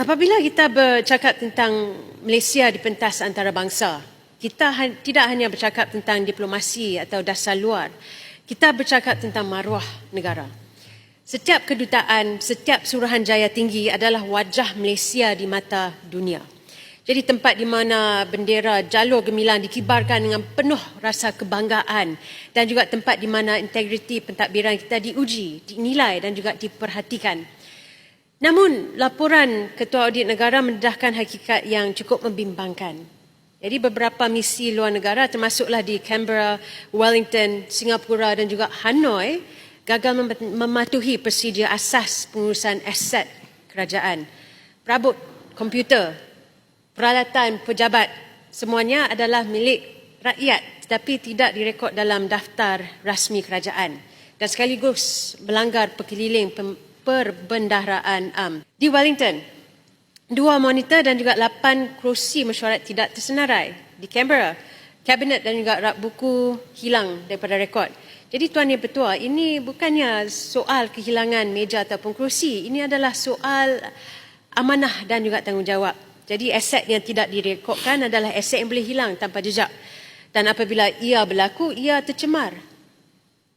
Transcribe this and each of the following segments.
Apabila kita bercakap tentang Malaysia di pentas antarabangsa, kita tidak hanya bercakap tentang diplomasi atau dasar luar, kita bercakap tentang maruah negara. Setiap kedutaan, setiap suruhanjaya tinggi adalah wajah Malaysia di mata dunia. Jadi tempat di mana bendera jalur gemilang dikibarkan dengan penuh rasa kebanggaan dan juga tempat di mana integriti pentadbiran kita diuji, dinilai dan juga diperhatikan. Namun, laporan Ketua Audit Negara mendedahkan hakikat yang cukup membimbangkan. Jadi beberapa misi luar negara termasuklah di Canberra, Wellington, Singapura dan juga Hanoi gagal mem- mematuhi prosedur asas pengurusan aset kerajaan. Perabot komputer, peralatan pejabat semuanya adalah milik rakyat tetapi tidak direkod dalam daftar rasmi kerajaan dan sekaligus melanggar perkeliling pem- perbendaharaan am. Di Wellington, dua monitor dan juga lapan kerusi mesyuarat tidak tersenarai. Di Canberra, kabinet dan juga rak buku hilang daripada rekod. Jadi Tuan Yang Petua, ini bukannya soal kehilangan meja ataupun kerusi. Ini adalah soal amanah dan juga tanggungjawab. Jadi aset yang tidak direkodkan adalah aset yang boleh hilang tanpa jejak. Dan apabila ia berlaku, ia tercemar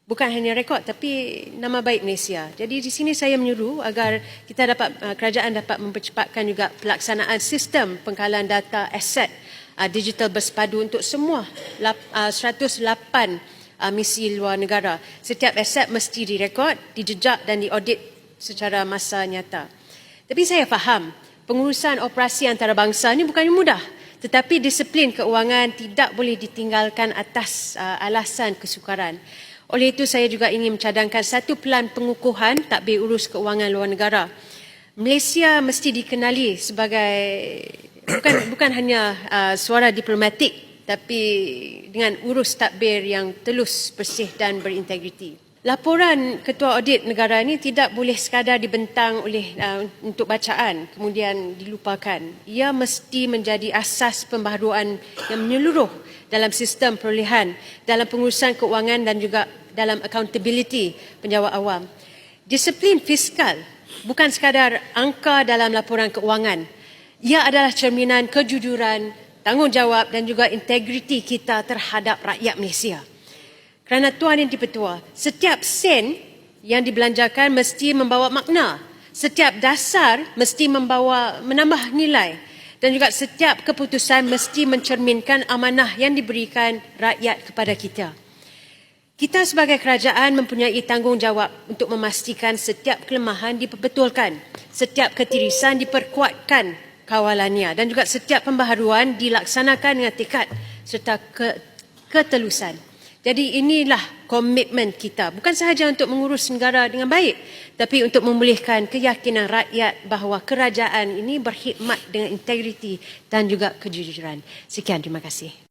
bukan hanya rekod tapi nama baik Malaysia. Jadi di sini saya menyuruh agar kita dapat uh, kerajaan dapat mempercepatkan juga pelaksanaan sistem pengkalan data aset uh, digital bersepadu untuk semua lap, uh, 108 uh, misi luar negara. Setiap aset mesti direkod, dijejak dan diaudit secara masa nyata. Tapi saya faham pengurusan operasi antarabangsa ini bukannya mudah. Tetapi disiplin keuangan tidak boleh ditinggalkan atas alasan kesukaran. Oleh itu saya juga ingin mencadangkan satu pelan pengukuhan takbir urus keuangan luar negara. Malaysia mesti dikenali sebagai bukan bukan hanya uh, suara diplomatik tapi dengan urus takbir yang telus, bersih dan berintegriti. Laporan Ketua Audit Negara ini tidak boleh sekadar dibentang oleh uh, untuk bacaan kemudian dilupakan. Ia mesti menjadi asas pembaharuan yang menyeluruh dalam sistem perolehan, dalam pengurusan keuangan dan juga dalam accountability penjawat awam. Disiplin fiskal bukan sekadar angka dalam laporan keuangan. Ia adalah cerminan kejujuran, tanggungjawab dan juga integriti kita terhadap rakyat Malaysia. Kerana Tuan Yang Dipertua, setiap sen yang dibelanjakan mesti membawa makna. Setiap dasar mesti membawa menambah nilai dan juga setiap keputusan mesti mencerminkan amanah yang diberikan rakyat kepada kita. Kita sebagai kerajaan mempunyai tanggungjawab untuk memastikan setiap kelemahan diperbetulkan, setiap ketirisan diperkuatkan kawalannya dan juga setiap pembaharuan dilaksanakan dengan tekad serta ke, ketelusan. Jadi inilah komitmen kita bukan sahaja untuk mengurus negara dengan baik tapi untuk memulihkan keyakinan rakyat bahawa kerajaan ini berkhidmat dengan integriti dan juga kejujuran. Sekian terima kasih.